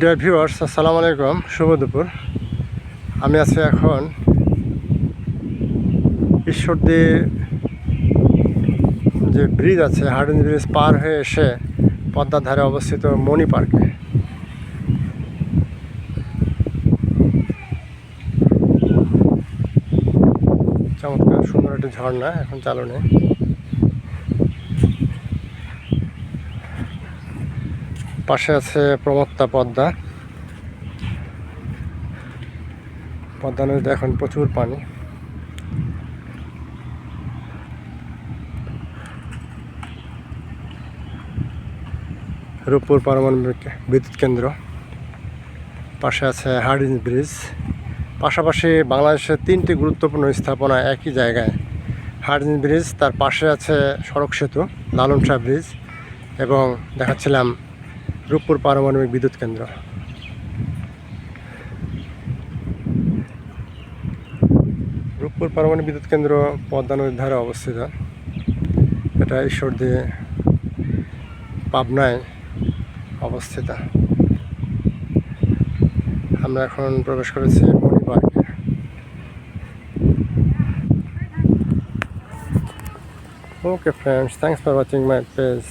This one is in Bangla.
ডিয়ার ভিউয়ার্স আসসালামু আলাইকুম শুভ দুপুর। আমি আছি এখন ঈশ্বরদী যে ব্রিজ আছে হার্ডিন ব্রিজ পার হয়ে এসে পদ্মার ধারে অবস্থিত মণি পার্কে চমৎকার, সুন্দর একটি ঝর্ণা, এখন চালু নেই পাশে আছে প্রমত্তা পদ্মা। পদ্মা নদীতে এখন প্রচুর পানি। রূপপুর পারমাণবিক বিদ্যুৎ কেন্দ্র। পাশে আছে হার্ডিন ব্রিজ। পাশাপাশি বাংলাদেশের তিনটি গুরুত্বপূর্ণ স্থাপনা একই জায়গায়। হার্ডিন ব্রিজ, তার পাশে আছে সড়ক সেতু লালন শাহ ব্রিজ এবং দেখাচ্ছিলাম রূপপুর পারমাণবিক বিদ্যুৎ কেন্দ্র। রূপপুর পারমাণবিক বিদ্যুৎ কেন্দ্র পদ্মা নদীর ধারে অবস্থিত। এটা ঈশ্বরদী পাবনায় অবস্থিত। আমরা এখন প্রবেশ করেছি মণি পার্কে। Okay friends thanks for watching my page